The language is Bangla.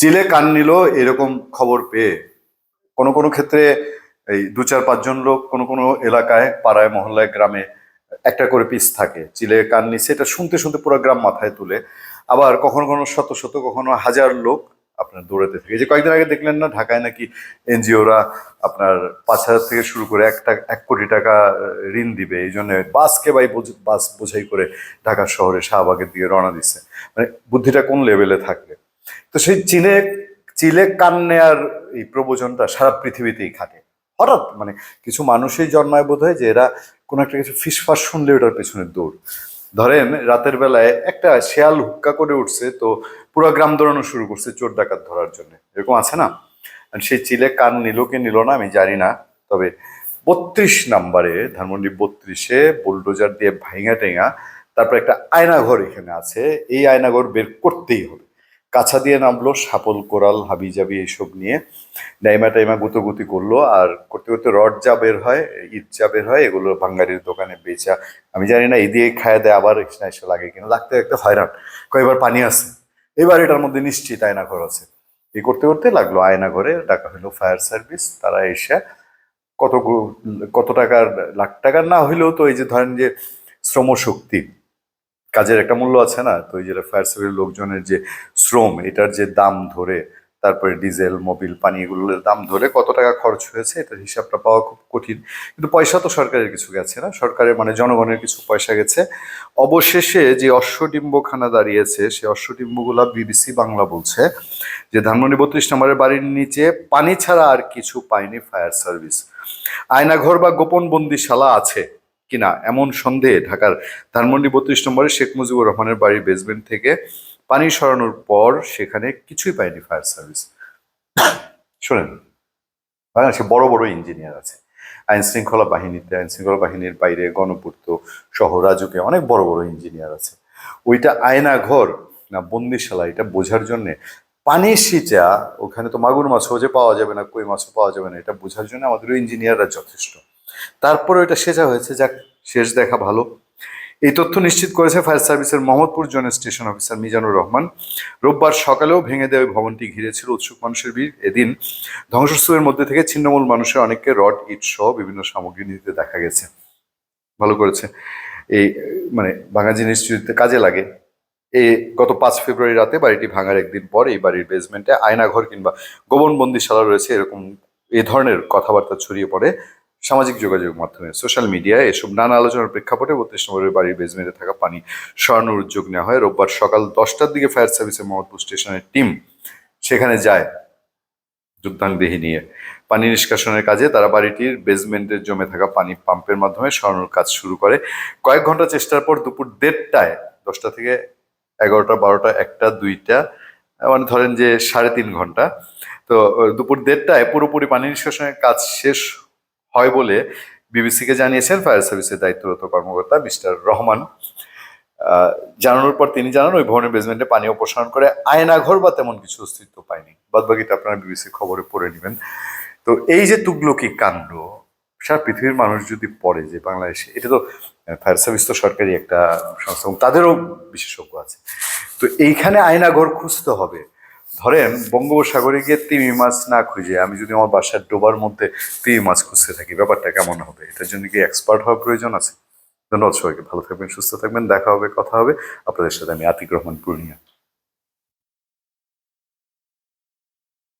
চিলে কান নিল, এরকম খবর পেয়ে। কোনো কোনো ক্ষেত্রে এই দু চার পাঁচজন লোক কোনো কোনো এলাকায়, পাড়ায়, মহল্লায়, গ্রামে একটা করে পিস থাকে। চিলে কান নিছে এটা শুনতে শুনতে পুরো গ্রাম মাথায় তুলে। আবার কখনো কখনো শত শত, কখনো হাজার লোক আপনার দৌড়াতে থাকে। যে কয়েকদিন আগে দেখলেন না, ঢাকায় নাকি এনজিওরা আপনার পাঁচ হাজার থেকে শুরু করে এক টাকা এক কোটি টাকা ঋণ দিবে। এই জন্য বাসকে বাই বাস বোঝাই করে ঢাকা শহরে শাহবাগের দিকে রওনা দিচ্ছে মানে বুদ্ধিটা কোন লেভেলে থাকবে? তো সেই চীনে, চিলে কান নেয়ার এই প্রবচনটা সারা পৃথিবীতেই খাটে হঠাৎ মানে কিছু মানুষই জন্মায় বোধ হয় যে এরা কোনো একটা কিছু ফিসফাস শুনলে ওটার পেছনে দৌড়। ধরেন রাতের বেলায় একটা শেয়াল হুক্কা করে উঠছে, তো পুরো গ্রাম দৌড়ানো শুরু করছে চোর ডাকাত ধরার জন্য। এরকম আছে না? সেই চিলে কান নিল কি নিল না আমি জানি না, তবে বত্রিশ নাম্বারে, ধানমন্ডি বত্রিশে বুলডোজার দিয়ে ভাইঙা টেঙা, তারপর একটা আয়নাঘর এখানে আছে। এই আয়নাঘর বের করতেই হবে। কাছা দিয়ে নামলো, সাপল, কোরাল, হাবি জাবি এইসব নিয়ে। ডাইমা টাইমা গুতোগুতি করল, আর করতে করতে রড যা বের হয়, ইট যা বের হয়, এগুলো বাঙ্গালির দোকানে বেচা। আমি জানি না, এই দিয়ে খায় দেয় আবার এসে এসে লাগে কিনা, লাগতে লাগতে হয়রান। কয়েকবার পানি আছে। এবার এটার মধ্যে নিশ্চিত আয়না ঘর আছে। এই করতে করতে লাগল আয়না ঘরে ডাকা হলো ফায়ার সার্ভিস, তারা এসে কত কত টাকার, লাখ টাকার না হইলেও তো এই যে ধরেন যে শ্রমশক্তি, কাজের একটা মূল্য আছে না? তো এই যে ফায়ার সার্ভিসের লোকজনের যে শ্রম, এটার যে দাম ধরে, তারপরে ডিজেল, মোবিল, পানি, এগুলোর দাম ধরে কত টাকা খরচ হয়েছে, এটার হিসাবটা পাওয়া খুব কঠিন। কিন্তু পয়সা তো সরকারের কিছু গেছে না, সরকারের মানে জনগণের কিছু পয়সা গেছে। অবশেষে যে অশ্বডিম্বখানা দাঁড়িয়েছে সেই অশ্বডিম্বগুলা বিবিসি বাংলা বলছে যে, ধানমন্ডি বত্রিশ নম্বরের বাড়ির নিচে পানি ছাড়া আর কিছু পায়নি ফায়ার সার্ভিস। আয়নাঘর বা গোপন বন্দিশালা আছে কিনা, এমন সন্দেহে ঢাকার ধানমন্ডি বত্রিশ নম্বরে শেখ মুজিবুর রহমানের বাড়ির বেসমেন্ট থেকে পানি সরানোর পর সেখানে কিছুই পায়নি ফায়ার সার্ভিস। শোনেন, বাংলাদেশে বড় বড় ইঞ্জিনিয়ার আছে। আইন শৃঙ্খলা বাহিনীতে, আইন শৃঙ্খলা বাহিনীর বাইরে গণপূর্ত সহ রাজুকে অনেক বড় বড় ইঞ্জিনিয়ার আছে। ওইটা আয়নাঘর না বন্দিশালা, এটা বোঝার জন্যে পানি সিচা, ওখানে তো মাগুর মাছও যে পাওয়া যাবে না, কই মাছও পাওয়া যাবে না, এটা বোঝার জন্য আমাদের ইঞ্জিনিয়াররা যথেষ্ট। তারপরে ওইটা সেচা হয়েছে, যাক, শেষ দেখা ভালো। এই তথ্য নিশ্চিত করেছে ফায়ার সার্ভিসের মোহাম্মদপুর জোনের স্টেশন অফিসার মিজানুর রহমান। রোববার সকালেও ভেঙে দেওয়া ভবনটি ঘিরেছিল উৎসুক মানুষের ভিড়। এদিন ধ্বংসস্তূপের মধ্যে থেকে ছিন্নমূল মানুষের অনেককে রড, ইট সহ বিভিন্ন সামগ্রী নিতে দেখা গেছে। ভালো করেছে। এই মানে ভাঙা জিনিস কাজে লাগে, এ গত পাঁচ ফেব্রুয়ারি রাতে বাড়িটি ভাঙার একদিন পর এই বাড়ির বেসমেন্টে আয়নাঘর কিংবা গোবন বন্দিশালা রয়েছে, এরকম এ ধরনের কথাবার্তা ছড়িয়ে পড়ে। সামাজিক যোগাযোগ মাধ্যমে সোশ্যাল মিডিয়ায় এসব নানা আলোচনার প্রেক্ষাপটে বত্রিশ নম্বরের বাড়ির বেসমেন্টে থাকা পানি সরানোর উদ্যোগ নেওয়া হয়। রোববার সকাল দশটার দিকে ফায়ার সার্ভিসের মোহাম্মদপুর স্টেশনের টিম সেখানে যায় যুদ্ধাংদেহী নিয়ে। পানি নিষ্কাশনের কাজে তারা বাড়িটির বেসমেন্টে জমে থাকা পানি পাম্পের মাধ্যমে সরানোর কাজ শুরু করে। কয়েক ঘণ্টা চেষ্টার পর দুপুর দেড়টায়, দশটা থেকে এগারোটা, বারোটা, একটা, দুইটা মানে ধরেন যে সাড়ে তিন ঘণ্টা। তো, দুপুর দেড়টায় পুরোপুরি পানি নিষ্কাশনের কাজ শেষ হয় বলে বিবিসিকে জানিয়েছেন ফায়ার সার্ভিসের দায়িত্বরত কর্মকর্তা মিস্টার রহমান। জানানোর পর তিনি জানান, ওই ভবনের বেসমেন্টে পানি অপসারণ করে আয়নাঘর বা তেমন কিছু অস্তিত্ব পায়নি। বাদ বাকিটা আপনারা বিবিসির খবরে পড়ে নেবেন। তো এই যে তুগলকি কাণ্ড, সারা পৃথিবীর মানুষ যদি পড়ে যে বাংলাদেশে, এটা তো ফায়ার সার্ভিস তো সরকারি একটা সংস্থা তাদেরও বিশেষজ্ঞ আছে। তো এইখানে আয়নাঘর খুঁজতে হবে। ধরেন, বঙ্গোপসাগরে গিয়ে তিমি মাছ না খুঁজে আমি যদি আমার বাসার ডোবার মধ্যে তিমি মাছ খুঁজতে থাকি, ব্যাপারটা কেমন হবে? এটার জন্য কি এক্সপার্ট হওয়ার প্রয়োজন আছে? ধন্যবাদ সবাইকে, ভালো থাকবেন, সুস্থ থাকবেন, দেখা হবে, কথা হবে। আপনাদের সাথে আমি আতিক রহমান পূর্ণিয়া।